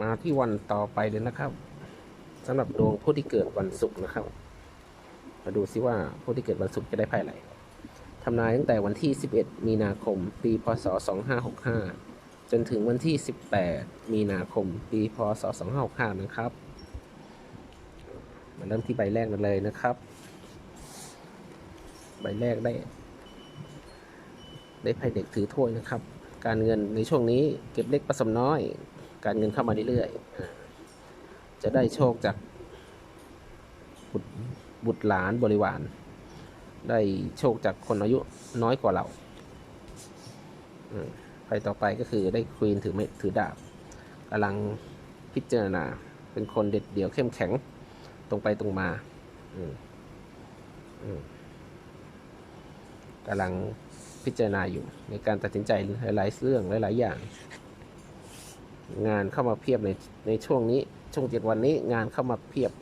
มาที่วันต่อไปเลยนะครับสำหรับดวงผู้ที่เกิดวันศุกร์นะครับ มาดูซิว่าผู้ที่เกิดวันศุกร์จะได้ไพ่อะไรทำนายตั้งแต่วันที่ 11 มีนาคม ปีพศ 2565 จนถึงวันที่ 18 มีนาคม ปีพศ 2565 นะครับ มาเริ่มที่ใบแรกกันเลยนะครับ ใบแรกได้ ได้ไพ่เด็กถือถ้วยนะครับ การเงินในช่วงนี้เก็บเล็กผสมน้อย การเงินเข้ามาเรื่อยๆจะได้โชคจากบุตรบุตรหลานบริวาร ได้โชคจากคนอายุน้อยกว่าเราไปต่อไปก็คือได้ควีนถือไม้ถือดาบกำลังพิจารณา เป็นคนเด็ดเดี่ยวเข้มแข็ง ตรงไปตรงมาอืกำลังพิจารณาอยู่ในการตัดสินใจหลายๆเรื่องหลาย ๆ อย่าง งานเข้ามาเพียบในในช่วงนี้ช่วงเจ็ดวันนี้งานเข้ามาเพียบ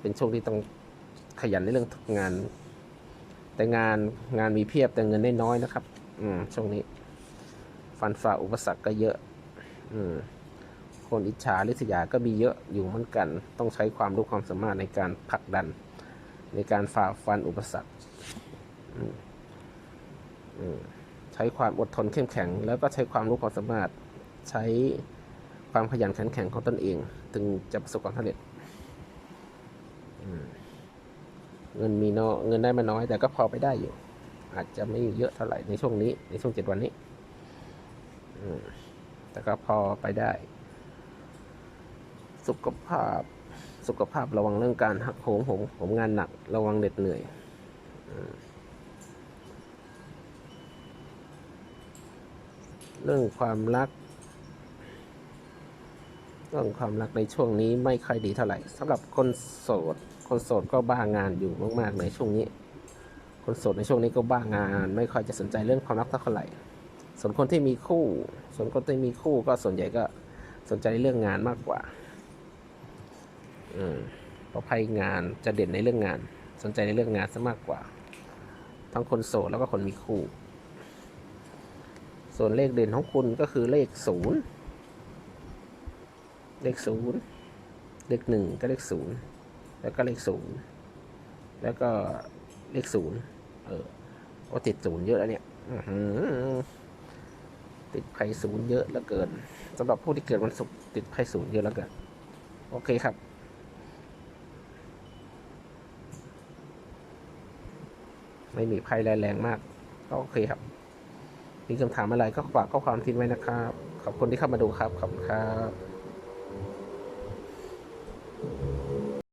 เป็นช่วงที่ต้องขยันในเรื่องงาน แต่งานงานมีเพียบแต่เงินได้น้อยนะครับ อืมช่วงนี้ ฟันฝ่าอุปสรรคก็เยอะ อืมคนอิจฉาริษยาก็มีเยอะอยู่เหมือนกัน ต้องใช้ความรู้ความสามารถในการผลักดัน ในการฝ่าฟันอุปสรรคอืมใช้ความอดทนเข้มแข็ง แล้วก็ใช้ความรู้ความสามารถ ใช้ความขยันขันแข็งของตนเอง ถึงจะประสบความสำเร็จเงินมีน้อยเงินได้มาน้อย แต่ก็พอไปได้อยู่ อาจจะไม่เยอะเท่าไหร่ในช่วงนี้ ในช่วงเจ็ดวันนี้แต่ก็พอไปได้ สุขภาพ สุขภาพระวังเรื่องการหักโหมโหมโหมงานหนัก ระวังเหน็ดเหนื่อยอเรื่องความรัก เรื่องความรักในช่วงนี้ไม่ค่อยดีเท่าไหร่สำหรับคนโสด คนโสดก็บ้างานอยู่มากๆในช่วงนี้ คนโสดในช่วงนี้ก็บ้างาน ไม่ค่อยจะสนใจเรื่องความรักเท่าไหร่ ส่วนคนที่มีคู่ ส่วนคนที่มีคู่ก็ส่วนใหญ่ก็สนใจเรื่องงานมากกว่า อืมเพราะภัยงานจะเด่นในเรื่องงาน สนใจในเรื่องงานซะมากกว่า ทั้งคนโสดแล้วก็คนมีคู่ ส่วนเลขเด่นของคุณก็คือเลขศูนย์ เลขศูนย์เลขหนึ่งก็เลขศูนย์แล้วก็เลขศูนย์แล้วก็เลขศูนย์เออโอ้ติดศูนย์เยอะแล้วเนี่ยติดไพ่ศูนย์เยอะเหลือเกินสำหรับผู้ที่เกิดวันศุกร์ติดไพ่ศูนย์เยอะแล้วเกินโอเคครับไม่มีภัยแรงมาก ก็โอเคครับ มีคำถามอะไรก็ฝากข้อความทิ้งไว้นะครับ ขอบคุณที่เข้ามาดูครับ ขอบคุณครับ